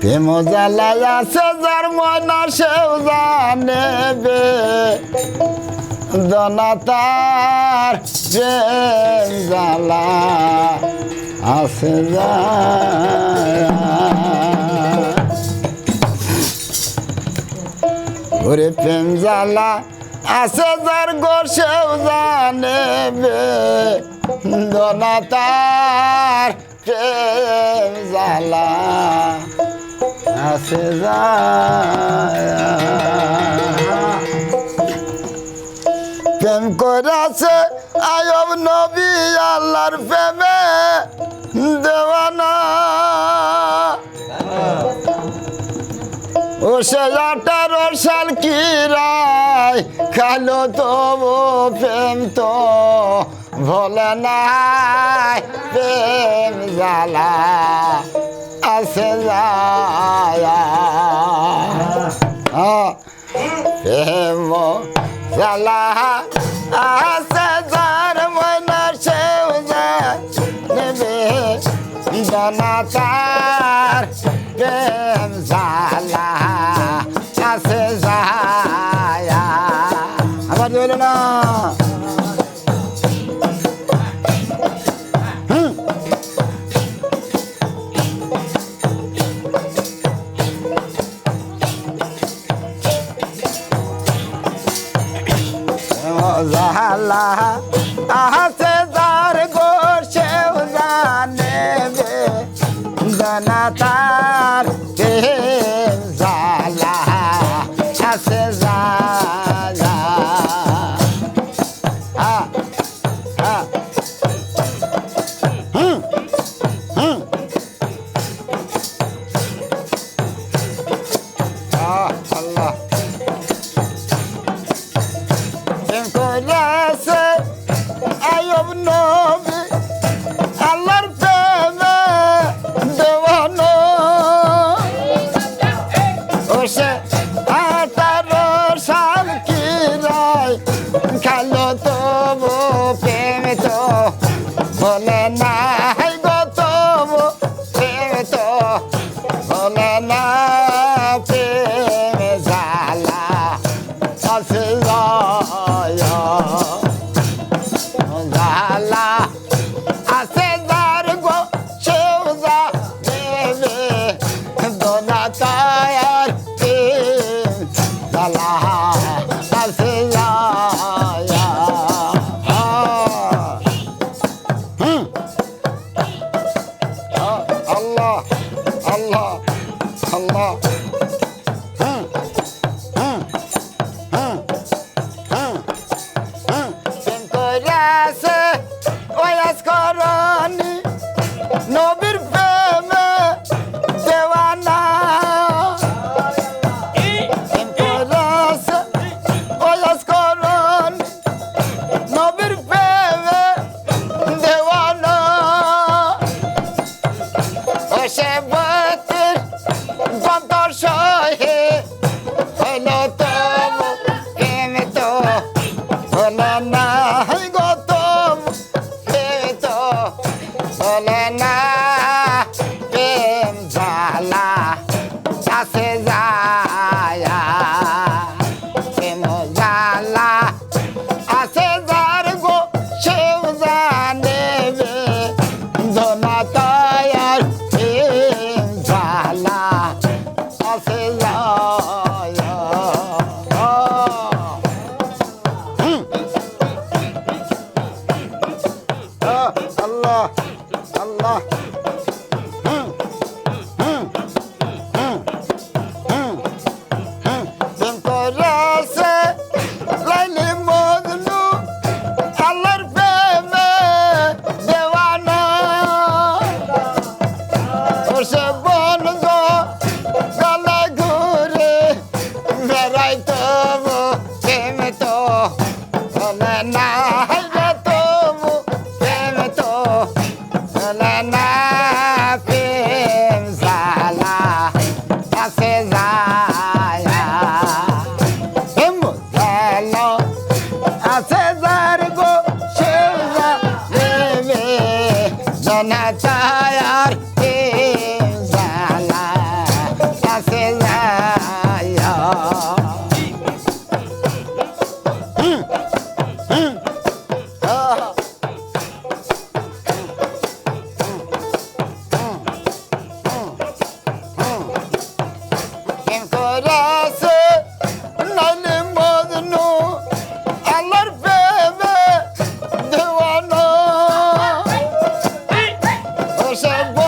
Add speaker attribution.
Speaker 1: প্রেম জ্বালাই আছে যার ময়না সেও জানে বে। জনাতার প্রেম আছে ওরে প্রেম জ্বালা আছে যার গোসেও জানে বে। দনাতার প্রেম জ্বালা যায়। প্রেম করেছে আয়ব নবী আল্লাহর প্রেমে দেওয়ানা। ও সে আঠারো সাল কি খালো তো ও প্রেম তো ভোলে নাই, প্রেম জ্বালা আছে যায়। প্রেম জ্বালা আছে যার মনে সেও নেবে জনাতার প্রেম জ্বালা আছে যায়। আবার বলল না। জালা আছে 但是呀、啊。ও সে বতের বন্তর সহে হলো তো প্রেম তো হলো না না César সে বনজো